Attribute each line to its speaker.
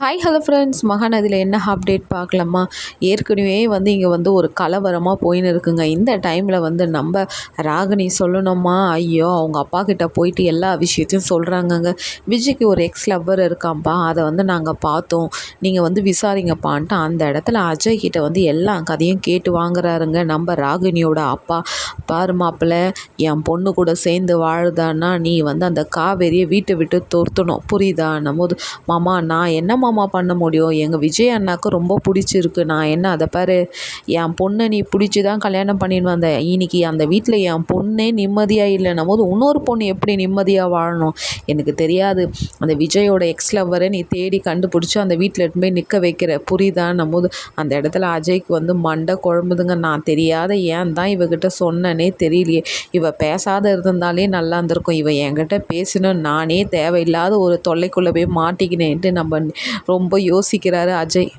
Speaker 1: Hi hello friends மகாநதியில் என்ன update பார்க்கலாமா? ஏற்கனவே வந்து இங்கே வந்து ஒரு கலவரமாக போயின்னு இருக்குங்க. இந்த டைமில் வந்து நம்ம ராகினி சொல்லணுமா? ஐயோ அவங்க அப்பா கிட்ட போயிட்டு எல்லா விஷயத்தையும் சொல்கிறாங்கங்க விஜய்க்கு ஒரு எக்ஸ் லவ்வர் இருக்காம்ப்பா அதை வந்து நாங்கள் பார்த்தோம். நீங்கள் வந்து விசாரிங்கப்பான்ட்டு அந்த இடத்துல அஜய் கிட்ட வந்து எல்லா கதையும் கேட்டு வாங்குறாருங்க. நம்ம ராகினியோட அப்பா. பாரு மாப்பிள்ள என் பொண்ணு கூட சேர்ந்து வாழுதான்னா நீ வந்து அந்த காவேரியை வீட்டை விட்டு துரத்தணும். புரியுதா? நம்ம மாமா நான் என்ன மாமா பண்ண முடியும். எங்கள் விஜய் அண்ணாவுக்கு ரொம்ப பிடிச்சிருக்கு. நான் என்ன அதை பாரு என் பொண்ணை நீ பிடிச்சி தான் கல்யாணம் பண்ணிட்டு வந்தேன் இன்னைக்கு அந்த வீட்டில் என் பொண்ணே நிம்மதியாக இல்லைன்னும் போது இன்னொரு பொண்ணு எப்படி நிம்மதியாக வாழணும்? எனக்கு தெரியாது. அந்த விஜயோட எக்ஸ் லவ்வரை நீ தேடி கண்டுபிடிச்சி அந்த வீட்டில் எடுத்து போய் நிற்க வைக்கிற. புரியுதான்னும் போது அந்த இடத்துல அஜய்க்கு வந்து மண்டை குழம்புதுங்க. நான் தெரியாத ஏன் தான் இவகிட்ட சொன்னனே தெரியலையே. இவ பேசாத இருந்திருந்தாலே நல்லா இருந்திருக்கும். இவ என்கிட்ட பேசணும் நானே தேவையில்லாத ஒரு தொல்லைக்குள்ளே போய் மாட்டிக்கினேன்ட்டு நம்ம ரொம்ப யோசிக்கிறாரு அஜய்.